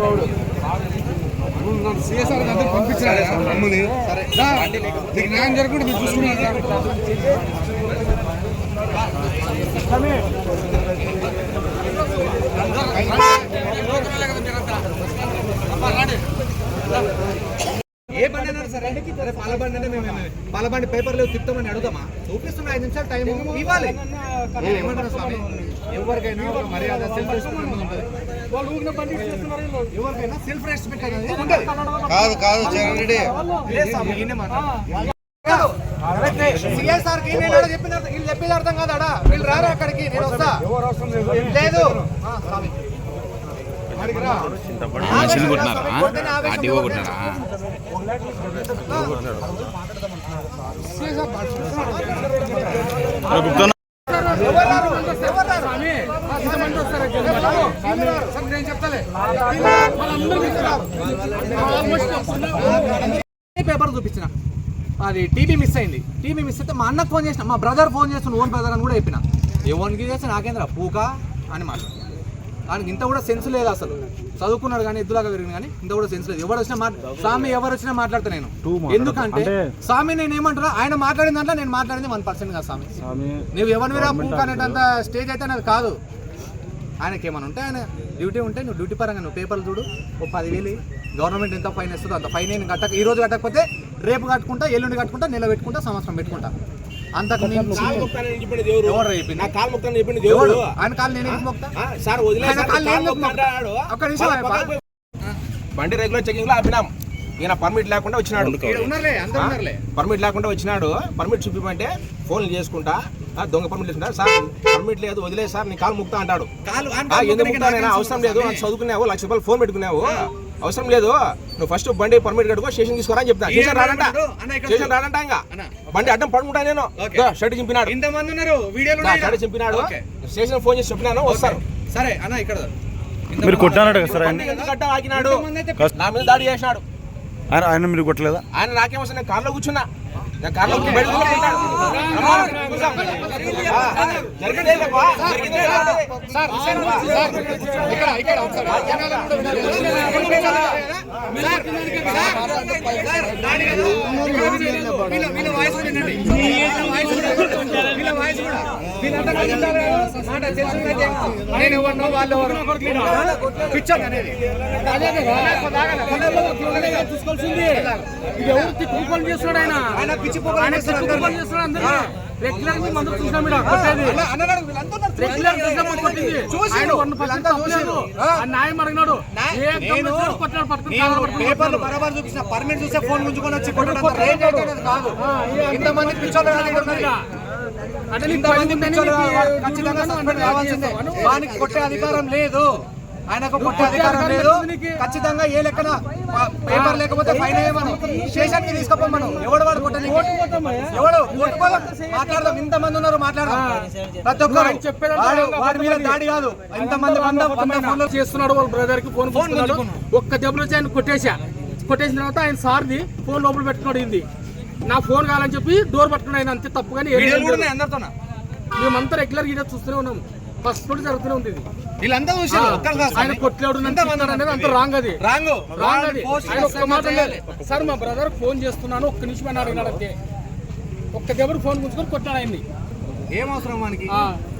మహానుభావుడు సిఎస్ఆర్ అందరూ పంపించారు మమ్మల్ని? నీకు న్యాయం జరగకుండా మీరు చూసుకున్నారు ఏ బండి అన్నారు సార్ అరే పాల బండి అంటే మేము పాల బండి పేపర్లో తిప్పుతామని అడుగుతామా చూపిస్తున్నా ఐదు నిమిషాలు టైం ఇవ్వాలి. ఏమంటారు స్వామి? ఎవరికైనా ఒక మర్యాద సెల్ఫ్ రెస్పెక్ట్ ఉంటుంది. ఎవరికైనా సెల్ఫ్ రెస్పెక్ట్ అనేది ఉంటుంది. కాదు కాదు జగన్. సిఎస్ఆర్కి నేను చెప్పిన వీళ్ళు చెప్పేది అర్థం కాదాడా వీళ్ళు రారా అక్కడికి? నేను వస్తా. లేదు. మనుషులు కొట్టినారా? ఆర్టీఓ కొట్టినారా. పేపర్ చూపించిన. అది టీవీ మిస్ అయింది. టీవీ మిస్ అయితే మా అన్నకు ఫోన్ చేసిన. మా బ్రదర్ ఫోన్ చేస్తున్న ఓన్ బ్రదర్ అని కూడా చెప్పిన. ఎవరికి చేస్తే నాకేంద్ర? పూక? అని మాట్లాడు. దానికి ఇంత కూడా సెన్స్ లేదు అసలు. చదువుకున్నాడు కానీ ఎద్దులాగా పెరిగింది కానీ ఇంత కూడా సెన్స్ లేదు. ఎవరు వచ్చినా స్వామి ఎవరు వచ్చినా మాట్లాడతా నేను. ఎందుకంటే స్వామి నేను ఏమంటున్నా ఆయన మాట్లాడిన దాంట్లో నేను మాట్లాడింది వన్ పర్సెంట్ కదా స్వామి. నువ్వు ఎవరి మీద పూక అనేటంత స్టేజ్ అయితే నాకు కాదు. ఆయనకి ఏమైనా ఉంటే ఆయన డ్యూటీ ఉంటే నువ్వు డ్యూటీ పరంగా నువ్వు పేపర్లు చూడు. ఓ పదివేలు గవర్నమెంట్ ఎంత ఫైన్ ఇస్తుందో అంత ఫైన్ నేను కట్టక ఈ రోజు కట్టకపోతే రేపు కట్టుకుంటా ఎల్లుండి కట్టుకుంటా నెల పెట్టుకుంటా సంవత్సరం పెట్టుకుంటా. అంతకు మించి ఎవరు? చెప్పింది? ఆయన నేను ఎందుకు సార్ ఆయన కాలు నేను. ఒక్క నిమిషం ఆయప్ప. బండి రెగ్యులర్ చెకింగ్లో ఆపినాం. ఈయన పర్మిట్ లేకుండా వచ్చినాడు. ఈడ ఉన్నారులే అంత ఉన్నారులే. పర్మిట్ లేకుండా వచ్చినాడు. పర్మిట్ చూపిమంటే ఫోన్లు చేసుకుంటా. ఆ, దొంగ పర్మిట్ చేసుకుంటా సార్ పర్మిట్ లేదు వదిలే సార్ నీ కాలు ముక్తా అంటాడు. ఆ, ఎందుకు ముక్తా నేను అవసరం లేదు? నాకు చదువుకున్నావు లక్ష రూపాయలు ఫోన్ పెట్టుకున్నావు. అవసరం లేదు. నువ్వు ఫస్ట్ బండి పర్మిట్ కట్టుకో స్టేషన్ తీసుకోరా అని చెప్తా స్టేషన్ రాడంట అన్న, ఇక్కడ స్టేషన్ రాడంట ఇంకా. బండి అడ్డం పడుకుంటా నేను. షర్ట్ చింపినాడు. ఇంతమంది ఉన్నారు? వీడియోలు షర్ట్. చింపినాడు. స్టేషన్ ఫోన్ చేసి చెప్పినాను వస్తారు. సరే అన్న ఇక్కడ. మీరు కొట్టానట కదా సార్ ఆయన నా మీద దాడి చేసినాడు. ఆయన ఆయన మీరు కొట్టలేదా? ఆయన నాకేం వస్తుంది నేను కార్లో కూర్చున్నా. నేను కార్లో కూర్చొని బయట కూర్చుంటాను. అమ్మా, కూర్చో. ఆ, జరిగిందే లేపా, జరిగిందే లేపా. సార్ సార్ సార్ ఇక్కడ ఇక్కడ ఒకసారి జనాలను కూడా వినాలి. సార్, సార్, సార్, దాడి కాదు. వీళ్ళ వీళ్ళ వాయిస్ కూడా వినండి. వీళ్ళ వాయిస్ కూడా వీళ్ళ వాయిస్ కూడా వీళ్ళంతా. మాట తెలుసుందైతే నేను ఎవరినో వాళ్ళు ఎవరు పిచ్చర్ అనేది అదే చూసుకోవాల్సింది ఇది ఎవరు చేస్తున్నాడు ఆయన ఆయన పిచ్చి ఆయన. చేస్తున్నాడు అందరినీ రెగ్యులర్గా మందు చూసినాం కొట్టేది. రెగ్యులర్ చూసినాం కొట్టింది చూసిర్రు. ఆయన వన్ పర్సెంట్ వీళ్ళంతా తప్పలేదు చూసిర్రు. ఆ. ఆ న్యాయం అడిగినాడు కొట్టాడు పట్టుకుని పేపర్లు. బరాబర్ పర్మిట్ చూసే ఫోన్ ముంచుకొని వచ్చి కొట్టడం కాదు ఇంతమంది పిచ్చోళ్ళు వానికి కొట్టే అధికారం లేదు. ఆయనకు కొట్టే అధికారం లేదు. ఖచ్చితంగా ఏ లెక్కన పేపర్ లేకపోతే ఫైన్ వేయమను. స్టేషన్కి తీసుకుపోమను. ఎవడు వాడు కొట్టని ఎవడు? మాట్లాడదాం. ఇంతమంది ఉన్నారు మాట్లాడదాం. ప్రతి ఒక్కరు. చెప్పేదంతా వాడు మీద దాడి కాదు. ఇంతమంది వంద వంద ఫోన్లు చేస్తున్నాడు. వాళ్ళ బ్రదర్కి ఫోన్ ఫోన్ ఫోన్. ఒక్క దెబ్బలు వచ్చి ఆయన కొట్టేసా కొట్టేసిన తర్వాత ఆయన సార్ది ఫోన్ లోపల పెట్టుకోడు ఇంది నా ఫోన్ కావాలని చెప్పి డోర్ పట్టుకుని ఆయన అంతే తప్పు కానీ కూడా మేమంతా రెగ్యులర్గా చూస్తూనే ఉన్నాం. ఫస్ట్ నుండి జరుగుతూనే ఒక్కరు కాదు. ఆయన కొట్లాడు అనేది అంత రాంగ్ అది. రాంగ్. రాంగ్ అది. ఆయన ఒక్క మాట సార్ మా బ్రదర్ ఫోన్ చేస్తున్నాను ఒక్క నిమిషం అని అడిగినాడు అంతే ఒక్క దెబ్బరు ఫోన్ గుంజుకొని కొట్టాడు ఆయన్ని. ఏం అవసరం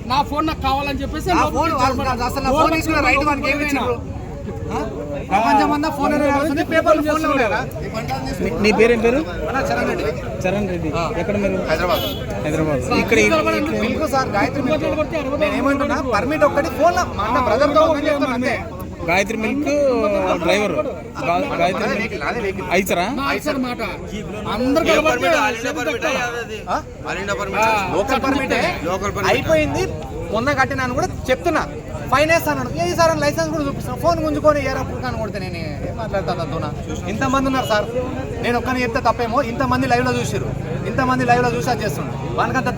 నా ఫోన్ నాకు కావాలని చెప్పేసి నా లోపలికి ఫోన్ పేపర్లు ఉన్నాయా? నీ పేరేం పేరు? చరణ్ రెడ్డి. చరణ్ రెడ్డి. ఎక్కడ మీరు? హైదరాబాద్. హైదరాబాద్. ఇక్కడ మిల్క్ సార్ గాయత్రి మిల్క్. నేను ఏమంటున్నా పర్మిట్ ఒక్కటి ఫోన్లో మా అన్న బ్రదర్తో ఒకటి చెప్తాను అంతే. గాయత్రి మిల్క్ డ్రైవర్ గాయత్రి మాట. పర్మిటే అయిపోయింది. మొన్న కట్టినాను కూడా చెప్తున్నా. ఫైన్ వేస్తాను ఏ సార్ అని లైసెన్స్ కూడా చూపిస్తాను ఫోన్ గుంజుకొని ఏ రప్పుడు కానీ కొడితే నేను ఏం మాట్లాడతాను అంటున్నా ఇంతమంది ఉన్నారు సార్. నేను ఒక్కని చెప్తే తప్పేమో ఇంతమంది లైవ్లో చూసారు ఇంతమంది లైవ్లో చూసి అది చేస్తున్నాను వానికంత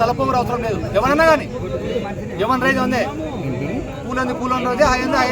అవసరం లేదు. ఎవరన్నా కానీ ఎవరి రైజ్ ఉందే. పూలంది పూలంది రోజే ఉంది హై